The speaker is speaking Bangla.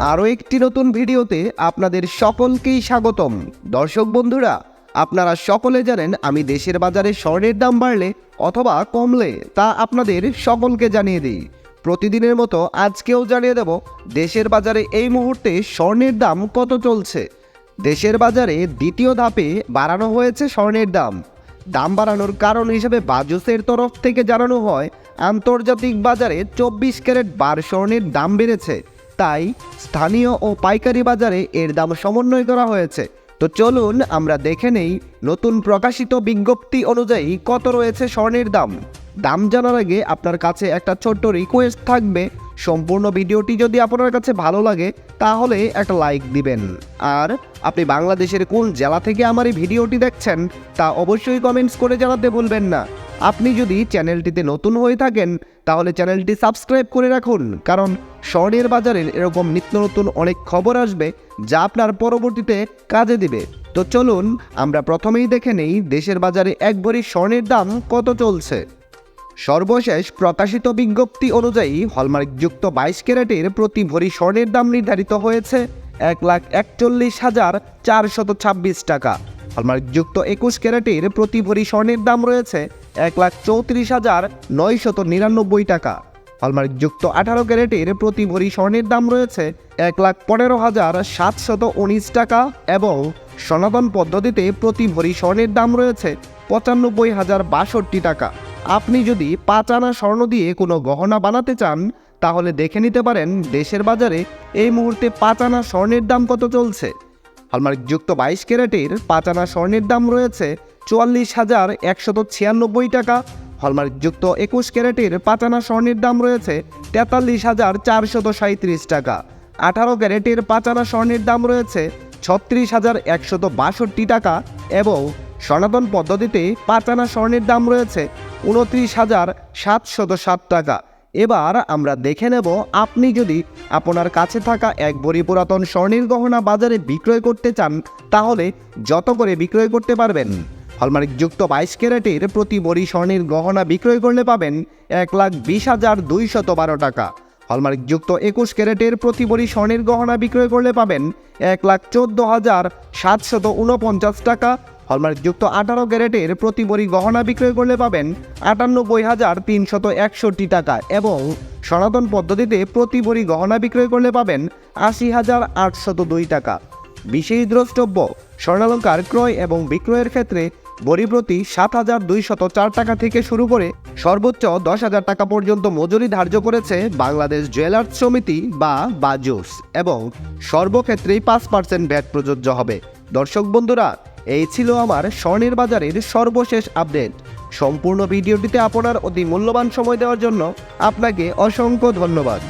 আরও একটি নতুন ভিডিওতে আপনাদের সকলকেই স্বাগতম। দর্শক বন্ধুরা, আপনারা সকলে জানেন আমি দেশের বাজারে স্বর্ণের দাম বাড়লে অথবা কমলে তা আপনাদের সকলকে জানিয়ে দিই। প্রতিদিনের মতো আজকেও জানিয়ে দেব, দেশের বাজারে এই মুহূর্তে স্বর্ণের দাম কত চলছে। দেশের বাজারে দ্বিতীয় ধাপে বাড়ানো হয়েছে স্বর্ণের দাম। দাম বাড়ানোর কারণ হিসেবে বাজুসের তরফ থেকে জানানো হয়, আন্তর্জাতিক বাজারে চব্বিশ ক্যারেট বার স্বর্ণের দাম বেড়েছে। তাই স্থানীয় ও পাইকারি বাজারে এর দাম সমন্বয় করা হয়েছে। তো চলুন আমরা দেখে নেই নতুন প্রকাশিত বিজ্ঞপ্তি অনুযায়ী কত রয়েছে স্বর্ণের দাম। দাম জানার আগে আপনার কাছে একটা ছোট্ট রিকোয়েস্ট থাকবে। সম্পূর্ণ ভিডিওটি যদি আপনার কাছে ভালো লাগে, তাহলে একটা লাইক দিবেন। আর আপনি বাংলাদেশের কোন জেলা থেকে আমার এই ভিডিওটি দেখছেন, তা অবশ্যই কমেন্টস করে জানাতে ভুলবেন না। আপনি যদি চ্যানেলটিতে নতুন হয়ে থাকেন, তাহলে চ্যানেলটি সাবস্ক্রাইব করে রাখুন। কারণ স্বর্ণের বাজারের এরকম নিত্য নতুন অনেক খবর আসবে, যা আপনার পরবর্তীতে কাজে দিবে। তো চলুন, আমরা প্রথমেই দেখে নেই দেশের বাজারে এক ভরি স্বর্ণের দাম কত চলছে। সর্বশেষ প্রকাশিত বিজ্ঞপ্তি অনুযায়ী হলমার্কযুক্ত বাইশ ক্যারেটের প্রতি ভরি স্বর্ণের দাম নির্ধারিত হয়েছে এক লাখ একচল্লিশ হাজার চারশত ছাব্বিশ টাকা। হলমার্কযুক্ত একুশ ক্যারেটের প্রতি ভরি স্বর্ণের দাম রয়েছে এক লাখ চৌত্রিশ হাজার নয়শত নিরানব্বই টাকা। হলমার্কযুক্ত আঠারো ক্যারেটের প্রতি ভরি স্বর্ণের দাম রয়েছে এক লাখ পনেরো হাজার সাতশত উনিশ টাকা এবং সনাতন পদ্ধতিতে প্রতি ভরি স্বর্ণের দাম রয়েছে পঁচানব্বই হাজার বাষট্টি টাকা। আপনি যদি পাঁচ আনা স্বর্ণ দিয়ে কোনো গহনা বানাতে চান, তাহলে দেখে নিতে পারেন দেশের বাজারে এই মুহূর্তে পাঁচ আনা স্বর্ণের দাম কত চলছে। হলমার্কযুক্ত বাইশ ক্যারেটের পাঁচ আনা স্বর্ণের দাম রয়েছে চুয়াল্লিশ হাজার একশত ছিয়ানব্বই টাকা। হলমার্কযুক্ত একুশ ক্যারেটের পাঁচ আনা স্বর্ণের দাম রয়েছে তেতাল্লিশ হাজার চারশত সাঁত্রিশ টাকা। আঠারো ক্যারেটের পাঁচ আনা স্বর্ণের দাম রয়েছে ছত্রিশ হাজার একশত বাষট্টি টাকা এবং সনাতন পদ্ধতিতে পাঁচ আনা স্বর্ণের দাম রয়েছে উনত্রিশ হাজার সাতশত সাত টাকা। এবার আমরা দেখে নেব, আপনি যদি আপনার কাছে থাকা এক বড়ি পুরাতন স্বর্ণের গহনা বাজারে বিক্রয় করতে চান, তাহলে যত করে বিক্রয় করতে পারবেন? হলমার্কযুক্ত বাইশ ক্যারেটের প্রতি বড়ি স্বর্ণের গহনা বিক্রয় করলে পাবেন এক লাখ বিশ হাজার দুইশত বারো টাকা। হলমার্কযুক্ত একুশ ক্যারেটের প্রতি বড়ি স্বর্ণের গহনা বিক্রয় করলে পাবেন এক লাখ চোদ্দ হাজার সাতশত উনপঞ্চাশ টাকা। হলমার্কযুক্ত আঠারো ক্যারেটের প্রতি বড়ি গহনা বিক্রয় করলে পাবেন আটানব্বই হাজার তিনশত একষট্টি টাকা এবং সনাতন পদ্ধতিতে প্রতি বড়ি গহনা বিক্রয় করলে পাবেন আশি হাজার আটশত দুই টাকা। বিশেষ দ্রষ্টব্য, স্বর্ণালঙ্কার ক্রয় এবং বিক্রয়ের ক্ষেত্রে বড়ি প্রতি সাত হাজার দুইশত চার টাকা থেকে শুরু করে সর্বোচ্চ দশ হাজার টাকা পর্যন্ত মজুরি ধার্য করেছে বাংলাদেশ জুয়েলার্স সমিতি বা বাজুস এবং সর্বক্ষেত্রেই পাঁচ পার্সেন্ট ভ্যাট প্রযোজ্য হবে। দর্শক বন্ধুরা, এই ছিল আমার স্বর্ণের বাজারের সর্বশেষ আপডেট। সম্পূর্ণ ভিডিওটিতে আপনার অতি মূল্যবান সময় দেওয়ার জন্য আপনাকে অসংখ্য ধন্যবাদ।